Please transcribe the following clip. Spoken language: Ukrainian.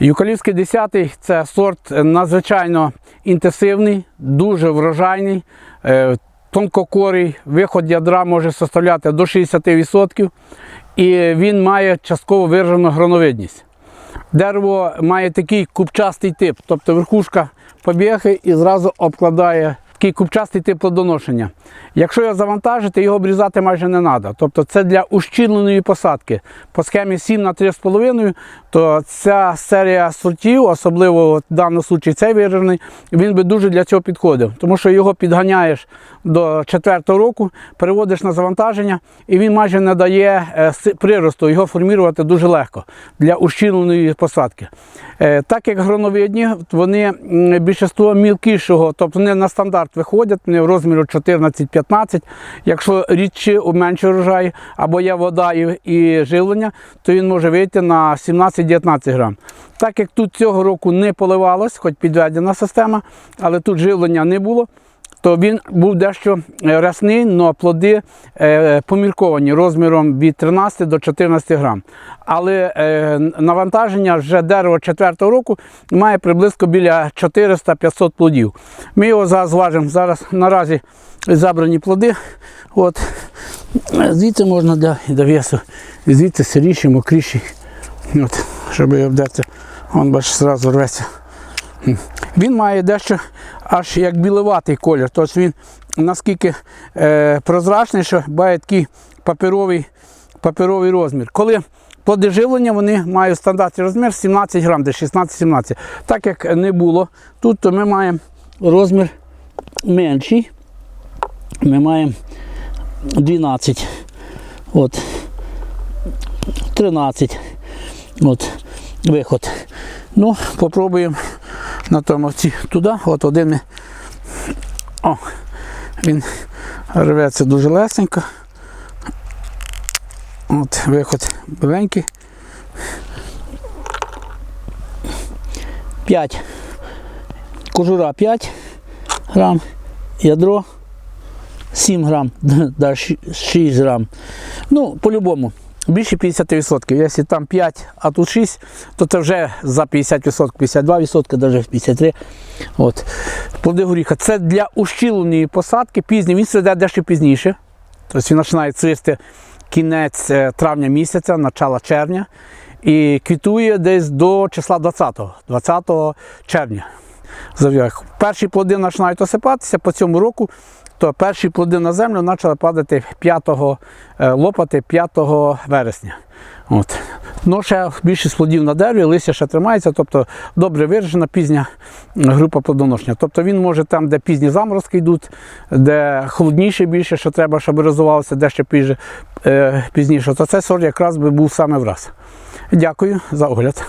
Юкалівський 10 це сорт надзвичайно інтенсивний, дуже врожайний, е, тонкокорий, виход ядра може составляти до 60%, і він має частково виражену грановидність. Дерево має такий купчастий тип, тобто верхушка побігає і зразу обкладає такий купчастий тип плодоношення. Якщо його завантажити, його обрізати майже не треба. Тобто це для ущільненої посадки. По схемі 7 на 3,5, то ця серія сортів, особливо в даному випадку цей виражений, він би дуже для цього підходив. Тому що його підганяєш до четвертого року, переводиш на завантаження, і він майже не дає е, приросту, його формувати дуже легко для ущільненої посадки. Е, Так як гроновидні, вони м, більшинство мілкішого, тобто вони на стандарт виходять, вони в розміру 14-15. Якщо рідші менше врожай, або є вода і живлення, то він може вийти на 17-19 грам. Так як тут цього року не поливалось, хоч підведена система, але тут живлення не було, то він був дещо е, рясний, але плоди е, помірковані розміром від 13 до 14 грам. Але е, навантаження вже дерево 4 року має приблизно біля 400-500 плодів. Ми його зараз зважимо. Зараз наразі забрані плоди. От. Звідси можна для, весу, звідси сиріші, мокріші. От, щоб його вдати. Вон, бачиш, зразу рветься. Він має дещо аж як біловатий колір. Тобто він наскільки е, прозрачний, що має такий паперовий, паперовий розмір. Коли плоди живлення вони мають стандартний розмір 17 грам, десь 16-17. Так як не було тут, то ми маємо розмір менший. Ми маємо 12. От. 13. От. Виход. Ну, попробуємо на тому туди. От один. ми- О, він рветься дуже лесенько. От, виход біленький. 5. Кожура 5 грам, ядро 7 грам, да, 6 грам. Ну, по-любому. Більше 50%. Якщо там 5, а тут 6, то це вже за 50%, 52%, навіть 53%. От. Плоди горіха. Це для ущільної посадки пізні. Він сиде дещо пізніше. Тобто він починає цвісти кінець е, травня місяця, начало червня. І квітує десь до числа 20, 20 червня. Перші плоди починають осипатися по цьому року, то перші плоди на землю почали падати 5, е, лопати 5 вересня. От. Ну, ще більшість плодів на дереві, листя ще тримається, тобто добре виражена пізня група плодоношення. Тобто він може там, де пізні заморозки йдуть, де холодніше більше, що треба, щоб розвивалося, де ще пізже, е, пізніше, то цей сорт якраз би був саме враз. Дякую за огляд.